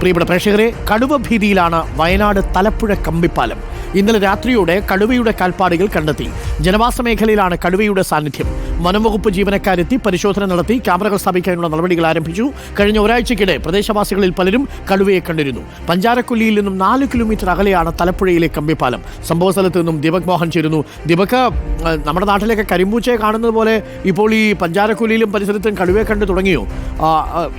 പ്രിയപ്പെട്ട പ്രേക്ഷകരെ കടുവ ഭീതിയിലാണ് വയനാട് തലപ്പുഴ കമ്പിപ്പാലം. ഇന്നലെ രാത്രിയോടെ കടുവയുടെ കാൽപ്പാടുകൾ കണ്ടെത്തി. ജനവാസ മേഖലയിലാണ് കടുവയുടെ സാന്നിധ്യം. വനംവകുപ്പ് ജീവനക്കാരെത്തി പരിശോധന നടത്തി ക്യാമറകൾ സ്ഥാപിക്കാനുള്ള നടപടികൾ ആരംഭിച്ചു. കഴിഞ്ഞ ഒരാഴ്ചക്കിടെ പ്രദേശവാസികളിൽ പലരും കടുവയെ കണ്ടിരുന്നു. പഞ്ചാരക്കൊല്ലിയിൽ നിന്നും നാല് കിലോമീറ്റർ അകലെയാണ് തലപ്പുഴയിലെ കമ്പിപ്പാലം. സംഭവ സ്ഥലത്ത് നിന്നും ദീപക് മോഹൻ ചേരുന്നു. ദീപക് നമ്മുടെ നാട്ടിലൊക്കെ കരിമ്പൂച്ചയെ കാണുന്നത് പോലെ ഇപ്പോൾ ഈ പഞ്ചാരക്കൊല്ലിയിലും പരിസരത്തും കടുവയെ കണ്ടു തുടങ്ങിയോ?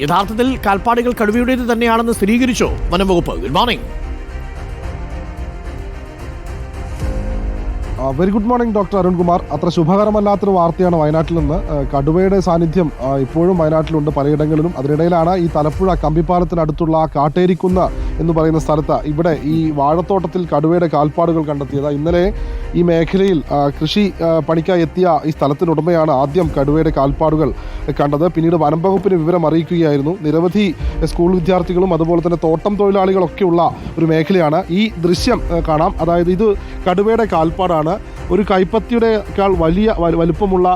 യഥാർത്ഥത്തിൽ കാൽപ്പാടുകൾ കടുവയുടേത് തന്നെയാണെന്ന് സ്ഥിരീകരിച്ചോ വനംവകുപ്പ്? Good morning. Very good morning doctor Arunkumar. അത്ര ശുഭകരമല്ലാത്തൊരു വാർത്തയാണ് വയനാട്ടിൽ നിന്ന്. കടുവയുടെ സാന്നിധ്യം ഇപ്പോഴും വയനാട്ടിലുണ്ട് പലയിടങ്ങളിലും. അതിനിടയിലാണ് ഈ തലപ്പുഴ കമ്പിപ്പാലത്തിനടുത്തുള്ള കാട്ടേരിക്കുന്ന് എന്ന് പറയുന്ന സ്ഥലത്ത് ഇവിടെ ഈ വാഴത്തോട്ടത്തിൽ കടുവയുടെ കാൽപ്പാടുകൾ കണ്ടെത്തിയത്. ഇന്നലെ ഈ മേഖലയിൽ കൃഷി പണിക്കായി എത്തിയ ഈ സ്ഥലത്തിനുടമയാണ് ആദ്യം കടുവയുടെ കാൽപ്പാടുകൾ കണ്ടത്. പിന്നീട് വനം വകുപ്പിന് വിവരം അറിയിക്കുകയായിരുന്നു. നിരവധി സ്കൂൾ വിദ്യാർത്ഥികളും അതുപോലെ തന്നെ തോട്ടം തൊഴിലാളികളൊക്കെയുള്ള ഒരു മേഖലയാണ് ഈ ദൃശ്യം കാണാം. അതായത് ഇത് കടുവയുടെ കാൽപ്പാടാണ്. ഒരു കൈപ്പത്തിയുടെക്കാൾ വലിയ വലുപ്പമുള്ള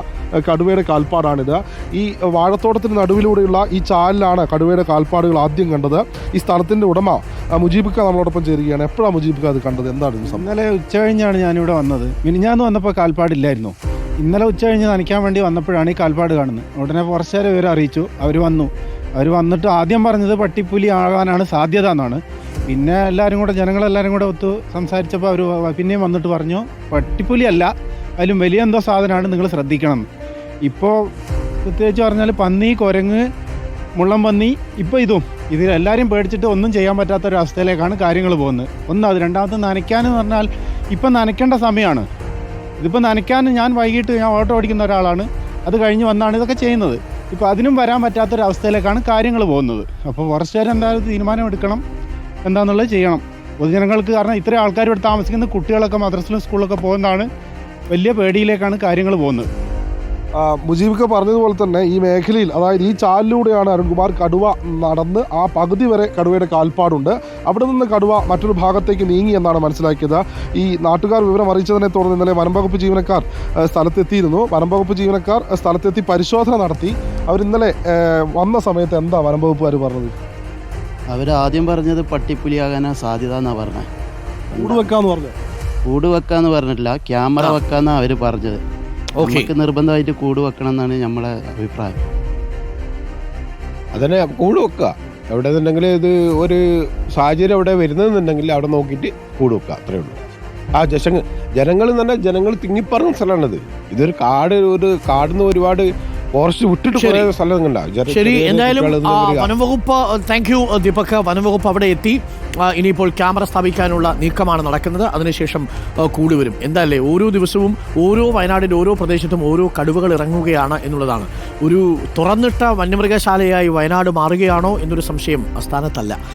കടുവയുടെ കാൽപ്പാടാണിത്. ഈ വാഴത്തോട്ടത്തിന് നടുവിലൂടെയുള്ള ഈ ചാലിലാണ് കടുവയുടെ കാൽപ്പാടുകൾ ആദ്യം കണ്ടത്. ഈ സ്ഥലത്തിന്റെ ഉടമ മുജീബിക്ക നമ്മളോടൊപ്പം ചേരുകയാണ്. എപ്പോഴാണ് മുജീബിക്ക അത് കണ്ടത്? എന്താണ് ഇന്നലെ ഉച്ച കഴിഞ്ഞാണ് ഞാനിവിടെ വന്നത്. മിനിഞ്ഞാന്ന് വന്നപ്പോൾ കാൽപ്പാടില്ലായിരുന്നു. ഇന്നലെ ഉച്ച കഴിഞ്ഞ് നനയ്ക്കാൻ വേണ്ടി വന്നപ്പോഴാണ് ഈ കാൽപ്പാട് കാണുന്നത്. ഉടനെ കുറച്ചേരം ഇവർ അറിയിച്ചു. അവർ വന്നു. അവർ വന്നിട്ട് ആദ്യം പറഞ്ഞത് പട്ടിപ്പുലി ആകാനാണ് സാധ്യത എന്നാണ്. പിന്നെ എല്ലാവരും കൂടെ ജനങ്ങളെല്ലാവരും കൂടെ ഒത്തു സംസാരിച്ചപ്പോൾ അവർ പിന്നെയും വന്നിട്ട് പറഞ്ഞു പട്ടിപ്പുലി അല്ല. അതിലും വലിയ എന്തോ സാധനമാണ് നിങ്ങൾ ശ്രദ്ധിക്കണം. ഇപ്പോൾ പ്രത്യേകിച്ച് പറഞ്ഞാൽ പന്നി കുരങ്ങ് മുള്ളം പന്നി ഇപ്പോൾ ഇതും. ഇതിൽ എല്ലാവരും പേടിച്ചിട്ട് ഒന്നും ചെയ്യാൻ പറ്റാത്ത ഒരു അവസ്ഥയിലേക്കാണ് കാര്യങ്ങൾ പോകുന്നത്. ഒന്ന് അത് രണ്ടാമത്തെ നനയ്ക്കാനെന്ന് പറഞ്ഞാൽ ഇപ്പം നനയ്ക്കേണ്ട സമയമാണ്. ഇതിപ്പോൾ നനയ്ക്കാൻ ഞാൻ വൈകിട്ട് ഞാൻ ഓട്ടോ ഓടിക്കുന്ന ഒരാളാണ്. അത് കഴിഞ്ഞ് വന്നാണ് ഇതൊക്കെ ചെയ്യുന്നത്. ഇപ്പോൾ അതിനും വരാൻ പറ്റാത്തൊരവസ്ഥയിലേക്കാണ് കാര്യങ്ങൾ പോകുന്നത്. അപ്പോൾ ഫോറസ്റ്റുകാർ എന്തായാലും തീരുമാനം എടുക്കണം എന്താണെന്നുള്ളത് ചെയ്യണം. പൊതുജനങ്ങൾക്ക് കാരണം ഇത്രയും ആൾക്കാർ ഇവിടെ താമസിക്കുന്ന കുട്ടികളൊക്കെ മദ്രസിലും സ്കൂളിലൊക്കെ പോകുന്നതാണ് വലിയ പേടിയിലേക്കാണ് കാര്യങ്ങൾ പോകുന്നത്. മുജീബിക്ക പറഞ്ഞതുപോലെ തന്നെ ഈ മേഖലയിൽ അതായത് ഈ ചാലിലൂടെയാണ് അരുൺകുമാർ കടുവ നടന്ന് ആ പകുതി വരെ കടുവയുടെ കാൽപ്പാടുണ്ട്. അവിടെ നിന്ന് കടുവ മറ്റൊരു ഭാഗത്തേക്ക് നീങ്ങി എന്നാണ് മനസ്സിലാക്കിയത്. ഈ നാട്ടുകാർ വിവരം അറിയിച്ചതിനെ തുടർന്ന് ഇന്നലെ വനംവകുപ്പ് ജീവനക്കാർ സ്ഥലത്തെത്തിയിരുന്നു. വനംവകുപ്പ് ജീവനക്കാർ സ്ഥലത്തെത്തി പരിശോധന നടത്തി. അവർ ഇന്നലെ വന്ന സമയത്ത് എന്താ വനംവകുപ്പുകാർ പറഞ്ഞത്? അവർ ആദ്യം പറഞ്ഞത് പട്ടിപ്പുലിയാകാനാ സാധ്യത എന്നാ പറഞ്ഞത്. കൂട് വെക്കാന്ന് പറഞ്ഞു കൂട് വെക്കാന്ന് പറഞ്ഞിട്ടില്ല ക്യാമറ വെക്കാന്നാണ് വെക്കാന്നാ അവർ പറഞ്ഞത്. നമുക്ക് നിർബന്ധമായിട്ട് കൂട് വെക്കണം എന്നാണ് നമ്മളെ അഭിപ്രായം. അതന്നെ കൂട് വെക്കുക. എവിടെ നിന്നുണ്ടെങ്കിൽ ഇത് ഒരു സാഹചര്യം എവിടെ വരുന്നതെന്നുണ്ടെങ്കിൽ അവിടെ നോക്കിയിട്ട് കൂട് വെക്കുക. അത്രേ ഉള്ളൂ. ആ ജശങ്ങ് ജനങ്ങൾ തന്നെ ജനങ്ങൾ തിങ്ങിപ്പറഞ്ഞ സ്ഥലമാണിത്. ഇതൊരു കാട് ഒരു കാടിന്ന് ഒരുപാട് ഫോറസ്റ്റ് വിട്ടിട്ട് ശരി. കുറേ സ്ഥലം കണ്ട ശരി എന്തായാലും ആ, വനംവകുപ്പ് താങ്ക് യു ദീപക്. വനംവകുപ്പ് അവിടെ എത്തി. ആ, ഇനിയിപ്പോൾ ക്യാമറ സ്ഥാപിക്കാനുള്ള നീക്കമാണ് നടക്കുന്നത്. അതിനുശേഷം ആ, കൂടി വരും. എന്തായാലേ ഓരോ ദിവസവും ഓരോ വയനാടിന്റെ ഓരോ പ്രദേശത്തും ഓരോ കടുവകൾ ഇറങ്ങുകയാണ് എന്നുള്ളതാണ്. ഒരു തുറന്നിട്ട വന്യമൃഗശാലയായി വയനാട് മാറുകയാണോ എന്നൊരു സംശയം അസ്ഥാനത്തല്ല